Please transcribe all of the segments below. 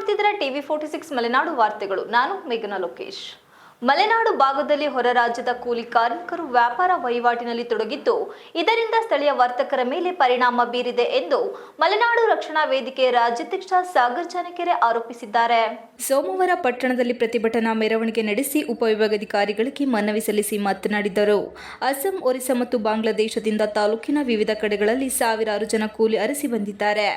ನೋಡ್ತಿದ್ದೀರಾ TV forty six Malenadu ವಾರ್ತೆಗಳು. ನಾನು ಮೇಘನಾ ಲೋಕೇಶ್. ಮಲೆನಾಡು ಭಾಗದಲ್ಲಿ ಹೊರ ರಾಜ್ಯದ ಕೂಲಿ ಕಾರ್ಮಿಕರು ವ್ಯಾಪಾರ ವಹಿವಾಟಿನಲ್ಲಿ ತೊಡಗಿದ್ದು, ಇದರಿಂದ ಸ್ಥಳೀಯ ವರ್ತಕರ ಮೇಲೆ ಪರಿಣಾಮ ಬೀರಿದೆ ಎಂದು ಮಲೆನಾಡು ರಕ್ಷಣಾ ವೇದಿಕೆ ರಾಜ್ಯಾಧ್ಯಕ್ಷ ಸಾಗರ್ ಜಾನಕೆರೆ ಆರೋಪಿಸಿದ್ದಾರೆ. ಸೋಮವಾರ ಪಟ್ಟಣದಲ್ಲಿ ಪ್ರತಿಭಟನಾ ಮೆರವಣಿಗೆ ನಡೆಸಿ ಉಪವಿಭಾಗಾಧಿಕಾರಿಗಳಿಗೆ ಮನವಿ ಸಲ್ಲಿಸಿ ಮಾತನಾಡಿದರು. ಅಸ್ಸಾಂ, ಒರಿಸ್ಸಾ ಮತ್ತು ಬಾಂಗ್ಲಾದೇಶದಿಂದ ತಾಲೂಕಿನ ವಿವಿಧ ಕಡೆಗಳಲ್ಲಿ ಸಾವಿರಾರು ಜನ ಕೂಲಿ ಅರಸಿ ಬಂದಿದ್ದಾರೆ.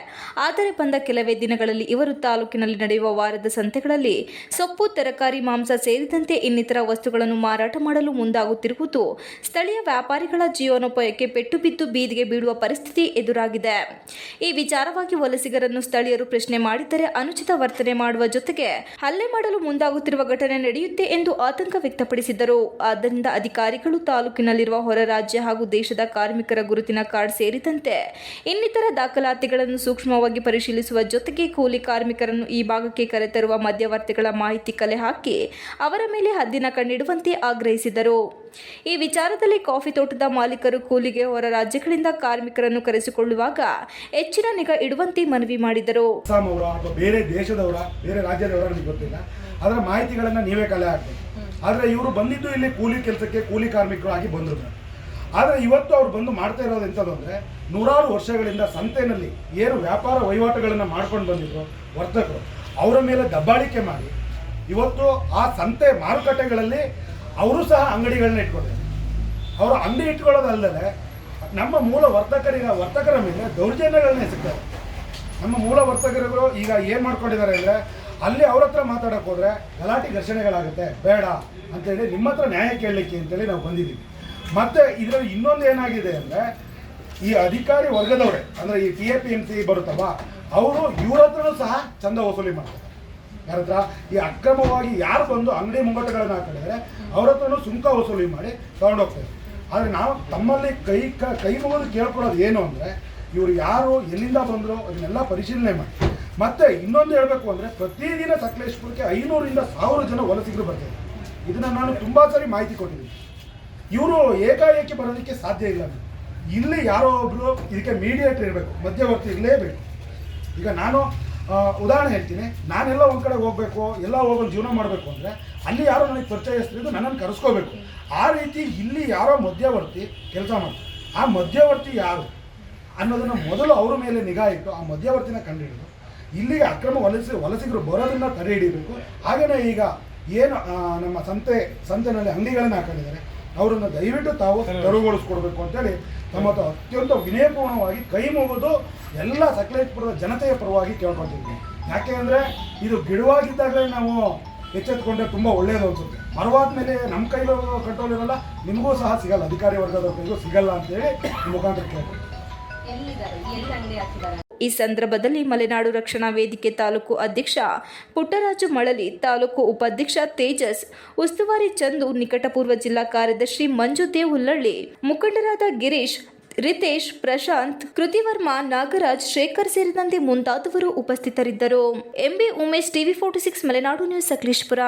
ಆದರೆ ಬಂದ ಕೆಲವೇ ದಿನಗಳಲ್ಲಿ ಇವರು ತಾಲೂಕಿನಲ್ಲಿ ನಡೆಯುವ ವಾರದ ಸಂತೆಗಳಲ್ಲಿ ಸೊಪ್ಪು, ತರಕಾರಿ, ಮಾಂಸ ಸೇರಿದಂತೆ ಇನ್ನಿತರ ವಸ್ತುಗಳನ್ನು ಮಾರಾಟ ಮಾಡಲು ಮುಂದಾಗುತ್ತಿರುವುದು. ಸ್ಥಳೀಯ ವ್ಯಾಪಾರಿಗಳ ಜೀವನೋಪಾಯಕ್ಕೆ ಪೆಟ್ಟು ಬಿದ್ದು ಬೀದಿಗೆ ಬೀಳುವ ಪರಿಸ್ಥಿತಿ ಎದುರಾಗಿದೆ. ಈ ವಿಚಾರವಾಗಿ ವಲಸಿಗರನ್ನು ಸ್ಥಳೀಯರು ಪ್ರಶ್ನೆ ಮಾಡಿದರೆ ಅನುಚಿತ ವರ್ತನೆ ಮಾಡುವ ಜೊತೆಗೆ ಹಲ್ಲೆ ಮಾಡಲು ಮುಂದಾಗುತ್ತಿರುವ ಘಟನೆ ನಡೆಯುತ್ತೆ ಎಂದು ಆತಂಕ ವ್ಯಕ್ತಪಡಿಸಿದರು. ಆದ್ದರಿಂದ ಅಧಿಕಾರಿಗಳು ತಾಲೂಕಿನಲ್ಲಿರುವ ಹೊರ ರಾಜ್ಯ ಹಾಗೂ ದೇಶದ ಕಾರ್ಮಿಕರ ಗುರುತಿನ ಕಾರ್ಡ್ ಸೇರಿದಂತೆ ಇನ್ನಿತರ ದಾಖಲಾತಿಗಳನ್ನು ಸೂಕ್ಷ್ಮವಾಗಿ ಪರಿಶೀಲಿಸುವ ಜೊತೆಗೆ ಕೂಲಿ ಕಾರ್ಮಿಕರನ್ನು ಈ ಭಾಗಕ್ಕೆ ಕರೆತರುವ ಮಧ್ಯವರ್ತಿಗಳ ಮಾಹಿತಿ ಕಲೆ ಹಾಕಿ ಅವರ ಮೇಲೆ ಹದ್ದಿನ ಕಣ್ಣಿಡುವಂತೆ ಆಗ್ರಹಿಸಿದರು. ಈ ವಿಚಾರದಲ್ಲಿ ಕಾಫಿ ತೋಟದ ಮಾಲೀಕರು ಕೂಲಿಗೆ ಹೊರ ರಾಜ್ಯಗಳಿಂದ ಕಾರ್ಮಿಕರನ್ನು ಕರೆಸಿಕೊಳ್ಳುವಾಗ ಹೆಚ್ಚಿನ ನಿಗಾ ಇಡುವಂತೆ ಮನವಿ ಮಾಡಿದರು. ಬೇರೆ ದೇಶದವರ, ಬೇರೆ ರಾಜ್ಯದವರ ಗೊತ್ತಿಲ್ಲ. ಅದರ ಮಾಹಿತಿಗಳನ್ನು ನೀವೇ ಕಲೆ ಹಾಕಬೇಕು. ಆದರೆ ಇವರು ಬಂದಿದ್ದು ಇಲ್ಲಿ ಕೂಲಿ ಕೆಲಸಕ್ಕೆ ಕೂಲಿ ಕಾರ್ಮಿಕರು ಆಗಿ ಬಂದರು. ಆದರೆ ಇವತ್ತು ಅವ್ರು ಬಂದು ಮಾಡ್ತಾ ಇರೋದು ಎಂಥದ್ದು ಅಂದರೆ ನೂರಾರು ವರ್ಷಗಳಿಂದ ಸಂತೆನಲ್ಲಿ ಏನು ವ್ಯಾಪಾರ ವಹಿವಾಟುಗಳನ್ನು ಮಾಡ್ಕೊಂಡು ಬಂದಿದ್ರು ವರ್ತಕರು. ಅವರ ಮೇಲೆ ದಬ್ಬಾಳಿಕೆ ಮಾಡಿ ಇವತ್ತು ಆ ಸಂತೆ ಮಾರುಕಟ್ಟೆಗಳಲ್ಲಿ ಅವರು ಸಹ ಅಂಗಡಿಗಳನ್ನ ಇಟ್ಕೊಂಡಿದ್ದಾರೆ ಅವರು ಅಂಗಡಿ ಇಟ್ಕೊಳ್ಳೋದಲ್ಲದೆ ನಮ್ಮ ಮೂಲ ವರ್ತಕರಿಗೆ, ವರ್ತಕರ ಮೇಲೆ ದೌರ್ಜನ್ಯಗಳನ್ನೇ ಸಿಗ್ತಾರೆ ನಮ್ಮ ಮೂಲ ವರ್ತಕರುಗಳು ಈಗ ಏನು ಮಾಡ್ಕೊಂಡಿದ್ದಾರೆ ಅಂದರೆ ಅಲ್ಲಿ ಅವ್ರ ಹತ್ರ ಮಾತಾಡೋಕೆ ಹೋದರೆ ಗಲಾಟೆ ಘರ್ಷಣೆಗಳಾಗುತ್ತೆ, ಬೇಡ ಅಂತೇಳಿ ನಿಮ್ಮ ಹತ್ರ ನ್ಯಾಯ ಕೇಳಲಿಕ್ಕೆ ಅಂತೇಳಿ ನಾವು ಬಂದಿದ್ದೀವಿ. ಮತ್ತು ಇದರಲ್ಲಿ ಇನ್ನೊಂದು ಏನಾಗಿದೆ ಅಂದರೆ ಈ ಅಧಿಕಾರಿ ವರ್ಗದವರೇ, ಅಂದರೆ ಈ T A P M C ಬರುತ್ತವ ಅವರು ಇವ್ರ ಹತ್ರನೂ ಸಹ ಚಂದ ವಸೂಲಿ ಮಾಡ್ತಾರೆ. ಯಾರ ಹತ್ರ ಈ ಅಕ್ರಮವಾಗಿ ಯಾರು ಬಂದು ಅಂಗಡಿ ಮುಂಗಟ್ಟುಗಳನ್ನ ಹಾಕಿದರೆ ಅವ್ರ ಹತ್ರನೂ ಸುಂಕ ವಸೂಲಿ ಮಾಡಿ ತಗೊಂಡೋಗ್ತಾರೆ. ಆದರೆ ನಾವು ತಮ್ಮಲ್ಲಿ ಕೈ ಕ ಮುಗಿದು ಕೇಳ್ಕೊಳ್ಳೋದು ಏನು ಅಂದರೆ, ಇವರು ಯಾರು ಎಲ್ಲಿಂದ ಬಂದರು ಅದನ್ನೆಲ್ಲ ಪರಿಶೀಲನೆ ಮಾಡಿ. ಮತ್ತೆ ಇನ್ನೊಂದು ಹೇಳಬೇಕು ಅಂದರೆ, ಪ್ರತಿದಿನ ಸಕಲೇಶ್ಪುರಕ್ಕೆ ಐನೂರಿಂದ ಸಾವಿರ ಜನ ವಲಸಿಗರು ಬರ್ತಾರೆ. ಇದನ್ನು ನಾನು ತುಂಬ ಸರಿ ಮಾಹಿತಿ ಕೊಟ್ಟಿದ್ದೀನಿ. ಇವರು ಏಕಾಏಕಿ ಬರೋದಕ್ಕೆ ಸಾಧ್ಯ ಇಲ್ಲ ಇಲ್ಲಿ ಯಾರೋ ಒಬ್ಬರು ಇದಕ್ಕೆ ಮೀಡಿಯೇಟರ್ ಇರಬೇಕು, ಮಧ್ಯವರ್ತಿ ಇರಲೇಬೇಕು. ಈಗ ನಾನು ಉದಾಹರಣೆ ಹೇಳ್ತೀನಿ. ನಾನೆಲ್ಲ ಒಂದು ಕಡೆ ಹೋಗಬೇಕು ಎಲ್ಲ ಹೋಗಲು ಜೀವನ ಮಾಡಬೇಕು ಅಂದರೆ ಅಲ್ಲಿ ಯಾರೋ ನನಗೆ ಪರಿಚಯಸ್ತಿದ್ದು ನನ್ನನ್ನು ಕರೆಸ್ಕೋಬೇಕು. ಆ ರೀತಿ ಇಲ್ಲಿ ಯಾರೋ ಮಧ್ಯವರ್ತಿ ಕೆಲಸ ಮಾಡ್ತಾರೆ. ಆ ಮಧ್ಯವರ್ತಿ ಯಾರು ಅನ್ನೋದನ್ನು ಮೊದಲು ಅವರ ಮೇಲೆ ನಿಗಾ ಇಟ್ಟು ಆ ಮಧ್ಯವರ್ತಿನ ಕಂಡುಹಿಡಿದು ಇಲ್ಲಿಗೆ ಅಕ್ರಮ ವಲಸೆ ವಲಸಿಗರು ಬರೋದನ್ನ ತಡೆ ಹಿಡಿಬೇಕು. ಹಾಗೆಯೇ ಈಗ ಏನು ನಮ್ಮ ಸಂತೆ ಸಂತೆನಲ್ಲಿ ಅಂಗಡಿಗಳನ್ನ ಹಾಕೊಂಡಿದ್ದಾರೆ. ಅವರನ್ನು ದಯವಿಟ್ಟು ತಾವು ತೆರವುಗೊಳಿಸ್ಕೊಡ್ಬೇಕು ಅಂತೇಳಿ ತಮ್ಮ ಅತ್ಯಂತ ವಿನಯಪೂರ್ಣವಾಗಿ ಕೈ ಮುಗಿದು ಎಲ್ಲ ಸಕಲೇಶ್ಪುರದ ಜನತೆಯ ಪರವಾಗಿ ಕೇಳ್ಕೊಳ್ತಿದ್ವಿ. ಯಾಕೆ ಅಂದರೆ ಇದು ಗಿಡವಾಗಿದ್ದಾಗಲೇ ನಾವು ಎಚ್ಚೆತ್ಕೊಂಡ್ರೆ ತುಂಬ ಒಳ್ಳೆಯದು ಅನಿಸುತ್ತೆ. ಮರವಾದ ಮೇಲೆ ನಮ್ಮ ಕೈಲೂ ಕಂಟ್ರೋಲ್ ಇರಲ್ಲ, ನಿಮಗೂ ಸಹ ಸಿಗಲ್ಲ. ಅಧಿಕಾರಿ ವರ್ಗದ ಕೈಗೂ ಸಿಗಲ್ಲ ಅಂತೇಳಿ ಮುಖಾಂತರ ಕೇಳ್ಬೋದು ಈ ಸಂದರ್ಭದಲ್ಲಿ ಮಲೆನಾಡು ರಕ್ಷಣಾ ವೇದಿಕೆ ತಾಲೂಕು ಅಧ್ಯಕ್ಷ ಪುಟ್ಟರಾಜು ಮಳಲಿ, ತಾಲೂಕು ಉಪಾಧ್ಯಕ್ಷ ತೇಜಸ್, ಉಸ್ತುವಾರಿ ಚಂದು, ನಿಕಟಪೂರ್ವ ಜಿಲ್ಲಾ ಕಾರ್ಯದರ್ಶಿ ಮಂಜು ದೇವ್ ಹುಲ್ಲಳ್ಳಿ ಮುಖಂಡರಾದ ಗಿರೀಶ್, ರಿತೇಶ್, ಪ್ರಶಾಂತ್, ಕೃತಿವರ್ಮ, ನಾಗರಾಜ್, ಶೇಖರ್ ಸೇರಿದಂತೆ ಮುಂತಾದವರು ಉಪಸ್ಥಿತರಿದ್ದರು. MB Umesh, TV forty six, Malenadu news Sakleshpur